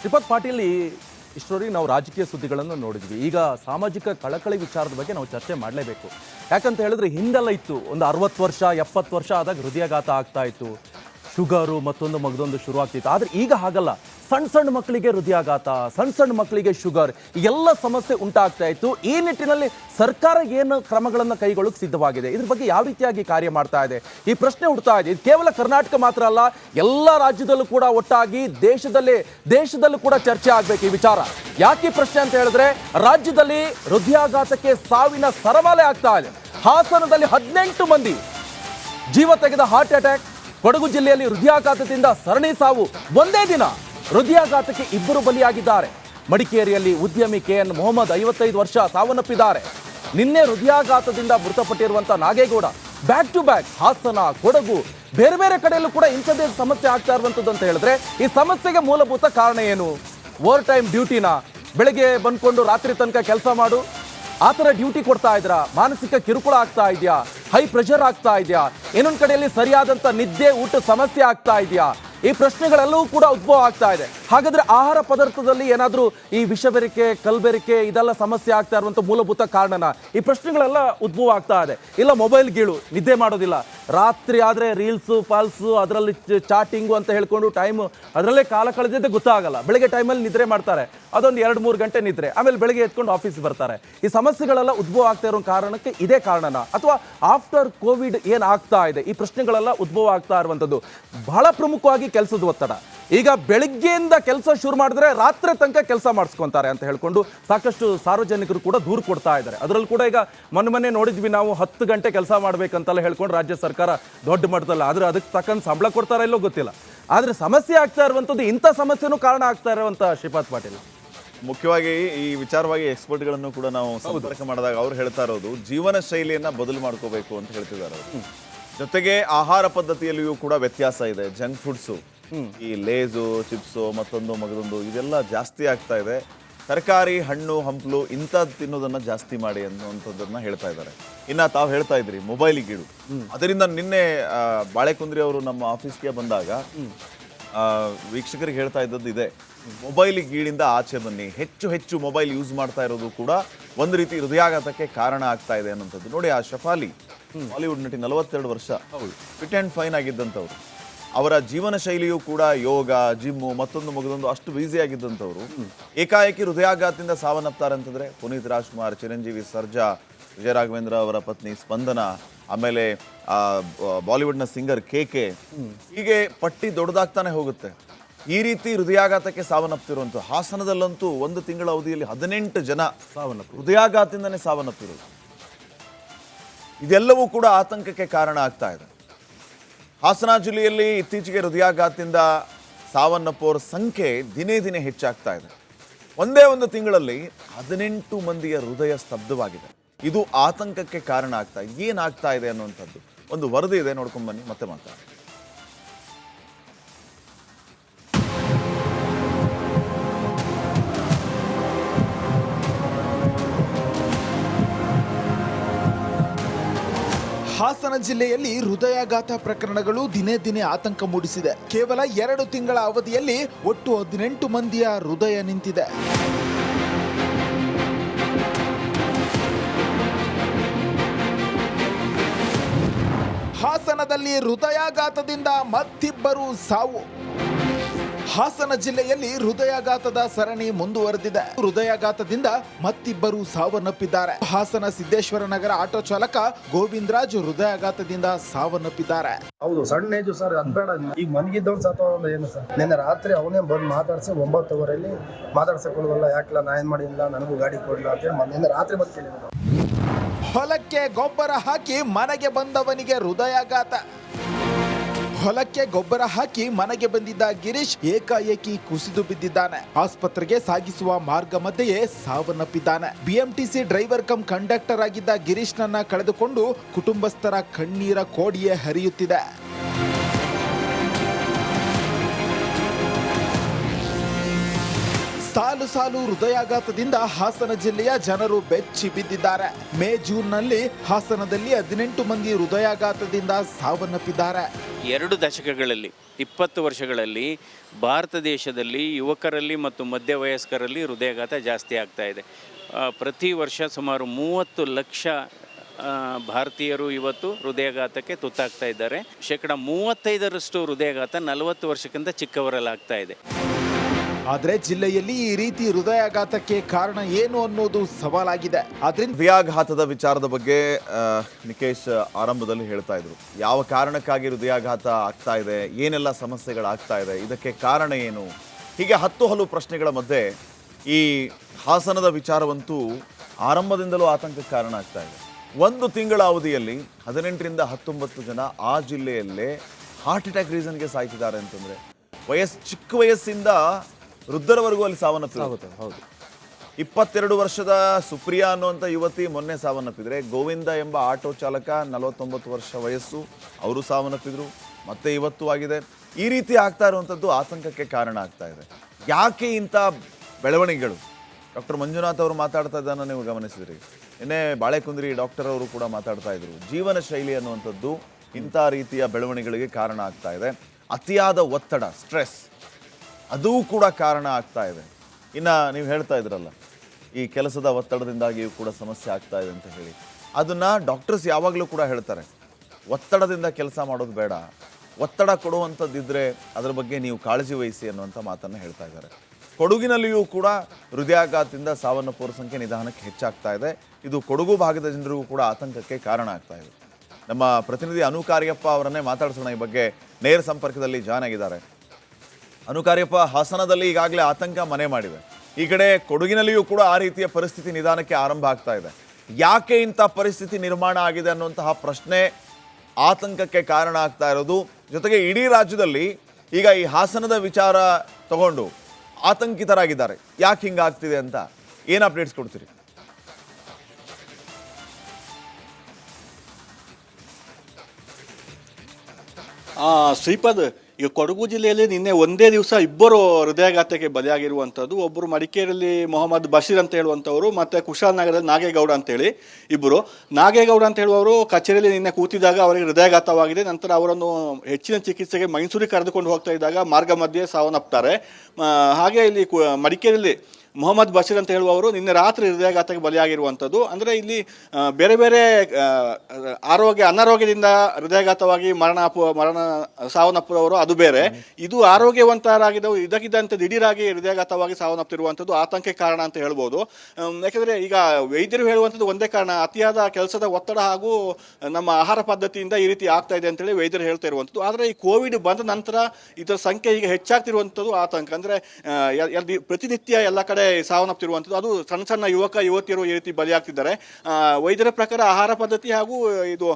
ಶ್ರೀಪದ್ ಪಾಟೀಲ್ ಇಷ್ಟರವರೆಗೆ ನಾವು ರಾಜಕೀಯ ಸುದ್ದಿಗಳನ್ನು ನೋಡಿದ್ವಿ. ಈಗ ಸಾಮಾಜಿಕ ಕಳಕಳಿ ವಿಚಾರದ ಬಗ್ಗೆ ನಾವು ಚರ್ಚೆ ಮಾಡಲೇಬೇಕು. ಯಾಕಂತ ಹೇಳಿದ್ರೆ ಹಿಂದೆಲ್ಲ ಇತ್ತು. ಒಂದು ಅರವತ್ತು ವರ್ಷ, ಎಪ್ಪತ್ತು ವರ್ಷ ಆದಾಗ ಹೃದಯಾಘಾತ ಆಗ್ತಾ ಇತ್ತು. ಶುಗರು ಮತ್ತೊಂದು ಮಗದೊಂದು ಶುರು ಆಗ್ತಿತ್ತು ಆದರೆ ಈಗ ಹಾಗಲ್ಲ. ಸಣ್ಣ ಸಣ್ಣ ಮಕ್ಕಳಿಗೆ ಹೃದಯಾಘಾತ ಸಣ್ಣ ಸಣ್ಣ ಮಕ್ಕಳಿಗೆ ಶುಗರ್ ಎಲ್ಲ ಸಮಸ್ಯೆ ಉಂಟಾಗ್ತಾ ಇತ್ತು. ಈ ನಿಟ್ಟಿನಲ್ಲಿ ಸರ್ಕಾರ ಏನು ಕ್ರಮಗಳನ್ನು ಕೈಗೊಳ್ಳಕ್ಕೆ ಸಿದ್ಧವಾಗಿದೆ? ಇದ್ರ ಬಗ್ಗೆ ಯಾವ ರೀತಿಯಾಗಿ ಕಾರ್ಯ ಮಾಡ್ತಾ ಇದೆ? ಈ ಪ್ರಶ್ನೆ ಹುಡ್ತಾ ಇದೆ. ಇದು ಕೇವಲ ಕರ್ನಾಟಕ ಮಾತ್ರ ಅಲ್ಲ, ಎಲ್ಲ ರಾಜ್ಯದಲ್ಲೂ ಕೂಡ ಒಟ್ಟಾಗಿ ದೇಶದಲ್ಲಿ, ದೇಶದಲ್ಲೂ ಕೂಡ ಚರ್ಚೆ ಆಗ್ಬೇಕು ಈ ವಿಚಾರ. ಯಾಕೆ ಪ್ರಶ್ನೆ ಅಂತ ಹೇಳಿದ್ರೆ, ರಾಜ್ಯದಲ್ಲಿ ಹೃದಯಾಘಾತಕ್ಕೆ ಸಾವಿನ ಸರಮಾಲೆ ಆಗ್ತಾ ಇದೆ. ಹಾಸನದಲ್ಲಿ ಹದಿನೆಂಟು ಮಂದಿ ಜೀವ ತೆಗೆದ ಹಾರ್ಟ್ ಅಟ್ಯಾಕ್. ಕೊಡಗು ಜಿಲ್ಲೆಯಲ್ಲಿ ಹೃದಯಾಘಾತದಿಂದ ಸರಣಿ ಸಾವು. ಒಂದೇ ದಿನ ಹೃದಯಾಘಾತಕ್ಕೆ ಇಬ್ಬರು ಬಲಿಯಾಗಿದ್ದಾರೆ. ಮಡಿಕೇರಿಯಲ್ಲಿ ಉದ್ಯಮಿ ಕೆ ಎನ್ ಮೊಹಮ್ಮದ್ ಐವತ್ತೈದು ವರ್ಷ ಸಾವನ್ನಪ್ಪಿದ್ದಾರೆ. ನಿನ್ನೆ ಹೃದಯಾಘಾತದಿಂದ ಮೃತಪಟ್ಟಿರುವಂಥ Nagegowda back to back Hassan, Kodagu, ಬೇರೆ ಬೇರೆ ಕಡೆಯಲ್ಲೂ ಕೂಡ ಇಂಥದ್ದೇ ಸಮಸ್ಯೆ ಆಗ್ತಾ ಇರುವಂಥದ್ದು ಅಂತ ಹೇಳಿದ್ರೆ ಈ ಸಮಸ್ಯೆಗೆ ಮೂಲಭೂತ ಕಾರಣ ಏನು? ಓವರ್ ಟೈಮ್ ಡ್ಯೂಟಿನ ಬೆಳಗ್ಗೆ ಬಂದ್ಕೊಂಡು ರಾತ್ರಿ ತನಕ ಕೆಲಸ ಮಾಡು. ಆ ಥರ ಡ್ಯೂಟಿ ಕೊಡ್ತಾ ಇದ್ರಾ ಮಾನಸಿಕ ಕಿರುಕುಳ ಆಗ್ತಾ ಇದೆಯಾ ಹೈ ಪ್ರೆಷರ್ ಆಗ್ತಾ ಇದೆಯಾ ಇನ್ನೊಂದು ಕಡೆಯಲ್ಲಿ ಸರಿಯಾದಂಥ ನಿದ್ದೆ, ಊಟ ಸಮಸ್ಯೆ ಆಗ್ತಾ ಇದೆಯಾ ಈ ಪ್ರಶ್ನೆಗಳೆಲ್ಲವೂ ಕೂಡ ಉದ್ಭವ ಆಗ್ತಾ ಇದೆ. ಹಾಗಾದ್ರೆ ಆಹಾರ ಪದಾರ್ಥದಲ್ಲಿ ಏನಾದರೂ ಈ ವಿಷಬೆರಿಕೆ, ಕಲ್ಬೆರಿಕೆ ಇದೆಲ್ಲ ಸಮಸ್ಯೆ ಆಗ್ತಾ ಇರುವಂತ ಮೂಲಭೂತ ಕಾರಣನ ಈ ಪ್ರಶ್ನೆಗಳೆಲ್ಲ ಉದ್ಭವ ಆಗ್ತಾ ಇದೆ. ಇಲ್ಲ ಮೊಬೈಲ್ ಗೀಳು, ನಿದ್ದೆ ಮಾಡೋದಿಲ್ಲ. ರಾತ್ರಿ ಆದ್ರೆ ರೀಲ್ಸು ಫಾಲ್ಸು ಅದರಲ್ಲಿ ಚಾಟಿಂಗು ಅಂತ ಹೇಳ್ಕೊಂಡು ಟೈಮ್ ಅದರಲ್ಲೇ ಕಾಲ ಕಳೆದಿದ್ದೆ ಗೊತ್ತಾಗಲ್ಲ. ಬೆಳಗ್ಗೆ ಟೈಮಲ್ಲಿ ನಿದ್ರೆ ಮಾಡ್ತಾರೆ. ಅದೊಂದು ಎರಡು, ಮೂರು ಗಂಟೆ ನಿದ್ರೆ. ಆಮೇಲೆ ಬೆಳಗ್ಗೆ ಎತ್ಕೊಂಡು ಆಫೀಸ್ ಬರ್ತಾರೆ. ಈ ಸಮಸ್ಯೆಗಳೆಲ್ಲ ಉದ್ಭವ ಆಗ್ತಾ ಇರೋ ಕಾರಣಕ್ಕೆ ಇದೇ ಕಾರಣನ. ಅಥವಾ ಆಫ್ಟರ್ ಕೋವಿಡ್ ಏನಾಗ್ತಾ ಇದೆ? ಈ ಪ್ರಶ್ನೆಗಳೆಲ್ಲ ಉದ್ಭವ ಆಗ್ತಾ ಇರುವಂಥದ್ದು. ಬಹಳ ಪ್ರಮುಖವಾಗಿ ಕೆಲಸದ ಒತ್ತಡ. ಈಗ ಬೆಳಗ್ಗೆಯಿಂದ ಕೆಲಸ ಶುರು ಮಾಡಿದ್ರೆ ರಾತ್ರಿ ತನಕ ಕೆಲಸ ಮಾಡಿಸ್ಕೊತಾರೆ ಅಂತ ಹೇಳ್ಕೊಂಡು ಸಾಕಷ್ಟು ಸಾರ್ವಜನಿಕರು ಕೂಡ ದೂರು ಕೊಡ್ತಾ ಇದ್ದಾರೆ. ಅದರಲ್ಲಿ ಕೂಡ ಈಗ ಮೊನ್ನೆ ಮೊನ್ನೆ ನೋಡಿದ್ವಿ ನಾವು ಹತ್ತು ಗಂಟೆ ಕೆಲಸ ಮಾಡ್ಬೇಕಂತೆಲ್ಲ ಹೇಳ್ಕೊಂಡು ರಾಜ್ಯ ಸರ್ಕಾರ ದೊಡ್ಡ ಮಟ್ಟದಲ್ಲ. ಆದರೆ ಅದಕ್ಕೆ ತಕ್ಕಂತ ಸಂಬಳ ಕೊಡ್ತಾರ ಇಲ್ಲೋ ಗೊತ್ತಿಲ್ಲ. ಆದರೆ ಸಮಸ್ಯೆ ಆಗ್ತಾ ಇರುವಂಥದ್ದು ಇಂಥ ಸಮಸ್ಯೆನೂ ಕಾರಣ ಆಗ್ತಾ ಇರುವಂಥ ಶ್ರೀಪಾದ್ ಪಾಟೀಲ್. ಮುಖ್ಯವಾಗಿ ಈ ವಿಚಾರವಾಗಿ ಎಕ್ಸ್ಪರ್ಟ್ಗಳನ್ನು ಕೂಡ ನಾವು ಸಂಪರ್ಕ ಮಾಡಿದಾಗ ಅವ್ರು ಹೇಳ್ತಾ ಇರೋದು ಜೀವನ ಶೈಲಿಯನ್ನು ಬದಲು ಮಾಡ್ಕೋಬೇಕು ಅಂತ ಹೇಳ್ತಿದ್ದಾರೆ ಜೊತೆಗೆ ಆಹಾರ ಪದ್ಧತಿಯಲ್ಲಿಯೂ ಕೂಡ ವ್ಯತ್ಯಾಸ ಇದೆ. ಜಂಕ್ ಫುಡ್ಸು ಈ ಲೇಸು ಚಿಪ್ಸು ಮತ್ತೊಂದು ಮಗದೊಂದು ಇದೆಲ್ಲ ಜಾಸ್ತಿ ಆಗ್ತಾ ಇದೆ. ತರಕಾರಿ ಹಣ್ಣು ಹಂಪಲು ಇಂಥದ್ದು ತಿನ್ನೋದನ್ನ ಜಾಸ್ತಿ ಮಾಡಿ ಅನ್ನುವಂಥದ್ದನ್ನ ಹೇಳ್ತಾ ಇದ್ದಾರೆ. ಇನ್ನ ತಾವು ಹೇಳ್ತಾ ಇದ್ರಿ ಮೊಬೈಲ್ ಗೀಡು. ಅದರಿಂದ ನಿನ್ನೆ ಬಾಳೆಕುಂದ್ರಿ ಅವರು ನಮ್ಮ ಆಫೀಸ್ಗೆ ಬಂದಾಗ ವೀಕ್ಷಕರಿಗೆ ಹೇಳ್ತಾ ಇದ್ದದ್ದು ಇದೆ. ಮೊಬೈಲ್ ಗೀಳಿಂದ ಆಚೆ ಬನ್ನಿ. ಹೆಚ್ಚು ಹೆಚ್ಚು ಮೊಬೈಲ್ ಯೂಸ್ ಮಾಡ್ತಾ ಇರೋದು ಕೂಡ ಒಂದು ರೀತಿ ಹೃದಯಾಘಾತಕ್ಕೆ ಕಾರಣ ಆಗ್ತಾ ಇದೆ ಅನ್ನೋಂಥದ್ದು ನೋಡಿ ಆ ಶಫಾಲಿ ಬಾಲಿವುಡ್ ನಟಿ ನಲವತ್ತೆರಡು ವರ್ಷ. ಫಿಟ್ ಆ್ಯಂಡ್ ಫೈನ್ ಆಗಿದ್ದಂಥವ್ರು. ಅವರ ಜೀವನ ಶೈಲಿಯೂ ಕೂಡ ಯೋಗ ಜಿಮ್ಮು ಮತ್ತೊಂದು ಮಗದೊಂದು ಅಷ್ಟು ಬ್ಯುಸಿ ಆಗಿದ್ದಂಥವ್ರು. ಏಕಾಏಕಿ ಹೃದಯಾಘಾತದಿಂದ ಸಾವನ್ನಪ್ತಾರೆ ಅಂತಂದ್ರೆ ಪುನೀತ್ ರಾಜ್ಕುಮಾರ್ ಚಿರಂಜೀವಿ ಸರ್ಜಾ ವಿಜಯ ರಾಘವೇಂದ್ರ ಅವರ ಪತ್ನಿ ಸ್ಪಂದನ ಆಮೇಲೆ ಆ, ಬಾಲಿವುಡ್ ಬಾಲಿವುಡ್ನ ಸಿಂಗರ್ ಕೆ ಕೆ. ಹೀಗೆ ಪಟ್ಟಿ ದೊಡ್ಡದಾಗ್ತಾನೆ ಹೋಗುತ್ತೆ. ಈ ರೀತಿ ಹೃದಯಾಘಾತಕ್ಕೆ ಸಾವನ್ನಪ್ತಿರುವಂಥ ಹಾಸನದಲ್ಲಂತೂ ಒಂದು ತಿಂಗಳ ಅವಧಿಯಲ್ಲಿ ಹದಿನೆಂಟು ಜನ ಸಾವನ್ನಪ್ಪು ಹೃದಯಾಘಾತದಿಂದನೇ ಸಾವನ್ನಪ್ಪಿರೋದು ಇದೆಲ್ಲವೂ ಕೂಡ ಆತಂಕಕ್ಕೆ ಕಾರಣ ಆಗ್ತಾ ಇದೆ. ಹಾಸನ ಜಿಲ್ಲೆಯಲ್ಲಿ ಇತ್ತೀಚೆಗೆ ಹೃದಯಾಘಾತದಿಂದ ಸಾವನ್ನಪ್ಪೋರ ಸಂಖ್ಯೆ ದಿನೇ ದಿನೇ ಹೆಚ್ಚಾಗ್ತಾ ಇದೆ. ಒಂದೇ ಒಂದು ತಿಂಗಳಲ್ಲಿ ಹದಿನೆಂಟು ಮಂದಿಯ ಹೃದಯ ಸ್ತಬ್ಧವಾಗಿದೆ. ಇದು ಆತಂಕಕ್ಕೆ ಕಾರಣ ಆಗ್ತಾ, ಏನಾಗ್ತಾ ಇದೆ ಅನ್ನುವಂಥದ್ದು ಒಂದು ವರದಿ ಇದೆ. ನೋಡ್ಕೊಂಬನ್ನಿ ಮತ್ತೆ ಮಾತಾಡ ಹಾಸನ ಜಿಲ್ಲೆಯಲ್ಲಿ ಹೃದಯಾಘಾತ ಪ್ರಕರಣಗಳು ದಿನೇ ದಿನೇ ಆತಂಕ ಮೂಡಿಸಿದೆ. ಕೇವಲ ಎರಡು ತಿಂಗಳ ಅವಧಿಯಲ್ಲಿ ಒಟ್ಟು ಹದಿನೆಂಟು ಮಂದಿಯ ಹೃದಯ ನಿಂತಿದೆ. ಹಾಸನದಲ್ಲಿ ಹೃದಯಾಘಾತದಿಂದ ಮತ್ತಿಬ್ಬರು ಸಾವು. ಹಾಸನ ಜಿಲ್ಲೆಯಲ್ಲಿ ಹೃದಯಾಘಾತದ ಸರಣಿ ಮುಂದುವರೆದಿದೆ. ಹೃದಯಾಘಾತದಿಂದ ಮತ್ತಿಬ್ಬರು ಸಾವನ್ನಪ್ಪಿದ್ದಾರೆ. ಹಾಸನ ಸಿದ್ದೇಶ್ವರ ನಗರ ಆಟೋ ಚಾಲಕ ಗೋವಿಂದರಾಜ್ ಹೃದಯಾಘಾತದಿಂದ ಸಾವನ್ನಪ್ಪಿದ್ದಾರೆ. ಹೌದು ಸಣ್ಣ ಏಜು ಸರ್ ಅದ್ ಬೇಡ ಈಗ ಮನಗಿದ್ದವ್ರು ಸತ್ತೋದ ಏನು ಸರ್? ನಿನ್ನೆ ರಾತ್ರಿ ಅವನೇ ಬಂದು ಮಾತಾಡ್ಸಿ ಒಂಬತ್ತುವರೆಯಲ್ಲಿ ಮಾತಾಡ್ಸಕ್ ಕೊಡುವಲ್ಲ ಯಾಕಲ್ಲ ನಾ ಏನ್ ಮಾಡಿಲ್ಲ ನನಗೂ ಗಾಡಿ ಕೊಡಲ್ಲ ಅಂತ ಹೇಳಿ ನಿನ್ನೆ ರಾತ್ರಿ ಬಂದು ಕೇಳಿದ್ರು. ಹೊಲಕ್ಕೆ ಗೊಬ್ಬರ ಹಾಕಿ ಮನೆಗೆ ಬಂದವನಿಗೆ ಹೃದಯಾಘಾತ. ಹೊಲಕ್ಕೆ ಗೊಬ್ಬರ ಹಾಕಿ ಮನೆಗೆ ಬಂದಿದ್ದ ಗಿರೀಶ್ ಏಕಾಏಕಿ ಕುಸಿದು ಬಿದ್ದಿದ್ದಾನೆ. ಆಸ್ಪತ್ರೆಗೆ ಸಾಗಿಸುವ ಮಾರ್ಗ ಮಧ್ಯೆಯೇ ಸಾವನ್ನಪ್ಪಿದ್ದಾನೆ. ಬಿಎಂಟಿಸಿ ಡ್ರೈವರ್ ಕಮ್ ಕಂಡಕ್ಟರ್ ಆಗಿದ್ದ ಗಿರೀಶ್ನನ್ನ ಕಳೆದುಕೊಂಡು ಕುಟುಂಬಸ್ಥರ ಕಣ್ಣೀರ ಕೋಡಿಯೇ ಹರಿಯುತ್ತಿದೆ. ಸಾಲು ಸಾಲು ಹೃದಯಾಘಾತದಿಂದ ಹಾಸನ ಜಿಲ್ಲೆಯ ಜನರು ಬೆಚ್ಚಿ ಬಿದ್ದಿದ್ದಾರೆ. ಮೇ ಜೂನ್ನಲ್ಲಿ ಹಾಸನದಲ್ಲಿ ಹದಿನೆಂಟು ಮಂದಿ ಹೃದಯಾಘಾತದಿಂದ ಸಾವನ್ನಪ್ಪಿದ್ದಾರೆ. ಎರಡು ದಶಕಗಳಲ್ಲಿ, ಇಪ್ಪತ್ತು ವರ್ಷಗಳಲ್ಲಿ ಭಾರತ ದೇಶದಲ್ಲಿ ಯುವಕರಲ್ಲಿ ಮತ್ತು ಮಧ್ಯವಯಸ್ಕರಲ್ಲಿ ಹೃದಯಾಘಾತ ಜಾಸ್ತಿ ಆಗ್ತಾ ಇದೆ. ಪ್ರತಿ ವರ್ಷ ಸುಮಾರು ಮೂವತ್ತು ಲಕ್ಷ ಭಾರತೀಯರು ಇವತ್ತು ಹೃದಯಾಘಾತಕ್ಕೆ ತುತ್ತಾಗ್ತಾ ಇದ್ದಾರೆ. ಶೇಕಡ ಮೂವತ್ತೈದರಷ್ಟು ಹೃದಯಾಘಾತ ನಲವತ್ತು ವರ್ಷಕ್ಕಿಂತ ಚಿಕ್ಕವರಲ್ಲಿ ಆಗ್ತಾ ಇದೆ. ಆದ್ರೆ ಜಿಲ್ಲೆಯಲ್ಲಿ ಈ ರೀತಿ ಹೃದಯಾಘಾತಕ್ಕೆ ಕಾರಣ ಏನು ಅನ್ನೋದು ಸವಾಲಾಗಿದೆ. ಆದ್ರಿಂದ ಹೃದಯಾಘಾತದ ವಿಚಾರದ ಬಗ್ಗೆ ನಿಕೇಶ್ ಆರಂಭದಲ್ಲಿ ಹೇಳ್ತಾ ಇದ್ರು. ಯಾವ ಕಾರಣಕ್ಕಾಗಿ ಹೃದಯಾಘಾತ ಆಗ್ತಾ ಇದೆ, ಏನೆಲ್ಲ ಸಮಸ್ಯೆಗಳಾಗ್ತಾ ಇದೆ, ಇದಕ್ಕೆ ಕಾರಣ ಏನು? ಹೀಗೆ ಹತ್ತು ಹಲವು ಪ್ರಶ್ನೆಗಳ ಮಧ್ಯೆ ಈ ಹಾಸನದ ವಿಚಾರವಂತೂ ಆರಂಭದಿಂದಲೂ ಆತಂಕಕ್ಕೆ ಕಾರಣ ಆಗ್ತಾ ಇದೆ. ಒಂದು ತಿಂಗಳ ಅವಧಿಯಲ್ಲಿ ಹದಿನೆಂಟರಿಂದ ಹತ್ತೊಂಬತ್ತು ಜನ ಆ ಜಿಲ್ಲೆಯಲ್ಲೇ ಹಾರ್ಟ್ ಅಟ್ಯಾಕ್ ರೀಸನ್ಗೆ ಸಾಯ್ತಿದ್ದಾರೆ ಅಂತಂದರೆ ವಯಸ್ಸು ಚಿಕ್ಕ ವಯಸ್ಸಿಂದ ವೃದ್ಧರವರೆಗೂ ಅಲ್ಲಿ ಸಾವನ್ನಪ್ಪಿದೆ. ಹೌದು. ಇಪ್ಪತ್ತೆರಡು ವರ್ಷದ ಸುಪ್ರಿಯಾ ಅನ್ನುವಂಥ ಯುವತಿ ಮೊನ್ನೆ ಸಾವನ್ನಪ್ಪಿದ್ರೆ ಗೋವಿಂದ ಎಂಬ ಆಟೋ ಚಾಲಕ ನಲವತ್ತೊಂಬತ್ತು ವರ್ಷ ವಯಸ್ಸು ಅವರು ಸಾವನ್ನಪ್ಪಿದ್ರು ಮತ್ತೆ ಇವತ್ತು ಆಗಿದೆ. ಈ ರೀತಿ ಆಗ್ತಾ ಇರುವಂಥದ್ದು ಆತಂಕಕ್ಕೆ ಕಾರಣ ಆಗ್ತಾ ಇದೆ. ಯಾಕೆ ಇಂಥ ಬೆಳವಣಿಗೆಗಳು? ಡಾಕ್ಟರ್ ಮಂಜುನಾಥ್ ಅವರು ಮಾತಾಡ್ತಾ ಇದ್ದಾನೆ ನೀವು ಗಮನಿಸಿದ್ರಿ. ನಿನ್ನೆ ಬಾಳೆಕುಂದ್ರಿ ಡಾಕ್ಟರ್ ಅವರು ಕೂಡ ಮಾತಾಡ್ತಾ ಇದ್ರು. ಜೀವನ ಶೈಲಿ ಅನ್ನುವಂಥದ್ದು ಇಂಥ ರೀತಿಯ ಬೆಳವಣಿಗೆಗಳಿಗೆ ಕಾರಣ ಆಗ್ತಾ ಇದೆ. ಅತಿಯಾದ ಒತ್ತಡ ಸ್ಟ್ರೆಸ್ ಅದೂ ಕೂಡ ಕಾರಣ ಆಗ್ತಾ ಇದೆ. ಇನ್ನು ನೀವು ಹೇಳ್ತಾ ಇದ್ರಲ್ಲ, ಈ ಕೆಲಸದ ಒತ್ತಡದಿಂದಾಗಿಯೂ ಕೂಡ ಸಮಸ್ಯೆ ಆಗ್ತಾ ಇದೆ ಅಂತ ಹೇಳಿ. ಅದನ್ನು ಡಾಕ್ಟರ್ಸ್ ಯಾವಾಗಲೂ ಕೂಡ ಹೇಳ್ತಾರೆ, ಒತ್ತಡದಿಂದ ಕೆಲಸ ಮಾಡೋದು ಬೇಡ. ಒತ್ತಡ ಕೊಡುವಂಥದ್ದಿದ್ದರೆ ಅದರ ಬಗ್ಗೆ ನೀವು ಕಾಳಜಿ ವಹಿಸಿ ಅನ್ನುವಂಥ ಮಾತನ್ನು ಹೇಳ್ತಾ ಇದ್ದಾರೆ. ಕೊಡಗಿನಲ್ಲಿಯೂ ಕೂಡ ಹೃದಯಾಘಾತದಿಂದ ಸಾವನ್ನಪ್ಪುವ ಸಂಖ್ಯೆ ನಿಧಾನಕ್ಕೆ ಹೆಚ್ಚಾಗ್ತಾ ಇದೆ. ಇದು ಕೊಡಗು ಭಾಗದ ಜನರಿಗೂ ಕೂಡ ಆತಂಕಕ್ಕೆ ಕಾರಣ ಆಗ್ತಾ ಇದೆ. ನಮ್ಮ ಪ್ರತಿನಿಧಿ ಅನು ಕಾರ್ಯಪ್ಪ ಅವರನ್ನೇ ಮಾತಾಡಿಸೋಣ ಈ ಬಗ್ಗೆ. ನೇರ ಸಂಪರ್ಕದಲ್ಲಿ ಜಾಯ್ನ್ ಆಗಿದ್ದಾರೆ. ಅನುಕಾರ್ಯಪ್ಪ ಹಾಸನದಲ್ಲಿ ಈಗಾಗಲೇ ಆತಂಕ ಮನೆ ಮಾಡಿದೆ. ಈ ಕಡೆ ಕೊಡಗಿನಲ್ಲಿಯೂ ಕೂಡ ಆ ರೀತಿಯ ಪರಿಸ್ಥಿತಿ ನಿಧಾನಕ್ಕೆ ಆರಂಭ ಆಗ್ತಾ ಇದೆ. ಯಾಕೆ ಇಂಥ ಪರಿಸ್ಥಿತಿ ನಿರ್ಮಾಣ ಆಗಿದೆ ಅನ್ನುವಂತಹ ಪ್ರಶ್ನೆ ಆತಂಕಕ್ಕೆ ಕಾರಣ ಆಗ್ತಾ ಇರೋದು. ಜೊತೆಗೆ ಇಡೀ ರಾಜ್ಯದಲ್ಲಿ ಈಗ ಈ ಹಾಸನದ ವಿಚಾರ ತಗೊಂಡು ಆತಂಕಿತರಾಗಿದ್ದಾರೆ. ಯಾಕೆ ಹಿಂಗಾಗ್ತಿದೆ ಅಂತ ಏನು ಅಪ್ಡೇಟ್ಸ್ ಕೊಡ್ತೀರಿ? ಶ್ರೀಪಾದ್ ಈಗ ಕೊಡಗು ಜಿಲ್ಲೆಯಲ್ಲಿ ನಿನ್ನೆ ಒಂದೇ ದಿವಸ ಇಬ್ಬರು ಹೃದಯಾಘಾತಕ್ಕೆ ಬಲಿಯಾಗಿರುವಂಥದ್ದು. ಒಬ್ಬರು ಮಡಿಕೇರಿಯಲ್ಲಿ ಮೊಹಮ್ಮದ್ ಬಶೀರ್ ಅಂತ ಹೇಳುವಂಥವ್ರು, ಮತ್ತು ಕುಶಾಲನಗರದಲ್ಲಿ ನಾಗೇಗೌಡ ಅಂತೇಳಿ ಇಬ್ಬರು ನಾಗೇಗೌಡ ಅಂತ ಹೇಳುವವರು ಕಚೇರಿಯಲ್ಲಿ ನಿನ್ನೆ ಕೂತಿದ್ದಾಗ ಅವರಿಗೆ ಹೃದಯಾಘಾತವಾಗಿದೆ. ನಂತರ ಅವರನ್ನು ಹೆಚ್ಚಿನ ಚಿಕಿತ್ಸೆಗೆ ಮೈಸೂರಿಗೆ ಕರೆದುಕೊಂಡು ಹೋಗ್ತಾ ಇದ್ದಾಗ ಮಾರ್ಗ ಮಧ್ಯೆ ಸಾವನ್ನಪ್ತಾರೆ. ಹಾಗೆ ಇಲ್ಲಿ ಮಡಿಕೇರಿಯಲ್ಲಿ ಮೊಹಮ್ಮದ್ ಬಶೀರ್ ಅಂತ ಹೇಳುವವರು ನಿನ್ನೆ ರಾತ್ರಿ ಹೃದಯಾಘಾತಕ್ಕೆ ಬಲಿಯಾಗಿರುವಂಥದ್ದು. ಅಂದರೆ ಇಲ್ಲಿ ಬೇರೆ ಬೇರೆ ಆರೋಗ್ಯ, ಅನಾರೋಗ್ಯದಿಂದ ಹೃದಯಾಘಾತವಾಗಿ ಮರಣ ಮರಣ ಸಾವನ್ನಪ್ಪುವವರು ಅದು ಬೇರೆ. ಇದು ಆರೋಗ್ಯವಂತರಾಗಿದ್ದವು ಇದಕ್ಕಿದ್ದಂತೆ ದಿಢೀರಾಗಿ ಹೃದಯಾಘಾತವಾಗಿ ಸಾವನ್ನಪ್ಪಿರುವಂಥದ್ದು ಆತಂಕಕ್ಕೆ ಕಾರಣ ಅಂತ ಹೇಳ್ಬೋದು. ಯಾಕೆಂದರೆ ಈಗ ವೈದ್ಯರು ಹೇಳುವಂಥದ್ದು ಒಂದೇ ಕಾರಣ, ಅತಿಯಾದ ಕೆಲಸದ ಒತ್ತಡ ಹಾಗೂ ನಮ್ಮ ಆಹಾರ ಪದ್ಧತಿಯಿಂದ ಈ ರೀತಿ ಆಗ್ತಾ ಇದೆ ಅಂತೇಳಿ ವೈದ್ಯರು ಹೇಳ್ತಾ ಇರುವಂಥದ್ದು. ಆದರೆ ಈ ಕೋವಿಡ್ ಬಂದ ನಂತರ ಇದರ ಸಂಖ್ಯೆ ಈಗ ಹೆಚ್ಚಾಗ್ತಿರುವಂಥದ್ದು ಆತಂಕ. ಅಂದರೆ ಪ್ರತಿನಿತ್ಯ ಎಲ್ಲ ಕಡೆ ಸಾವನ್ನಪ್ತಿರುವಂಥದ್ದು. ಅದು ಸಣ್ಣ ಸಣ್ಣ ಯುವಕ, ಯುವತಿಯರು ಈ ರೀತಿ ಬಲಿಯಾಗ್ತಿದ್ದಾರೆ. ವೈದ್ಯರ ಪ್ರಕಾರ ಆಹಾರ ಪದ್ಧತಿ ಹಾಗೂ ಇದು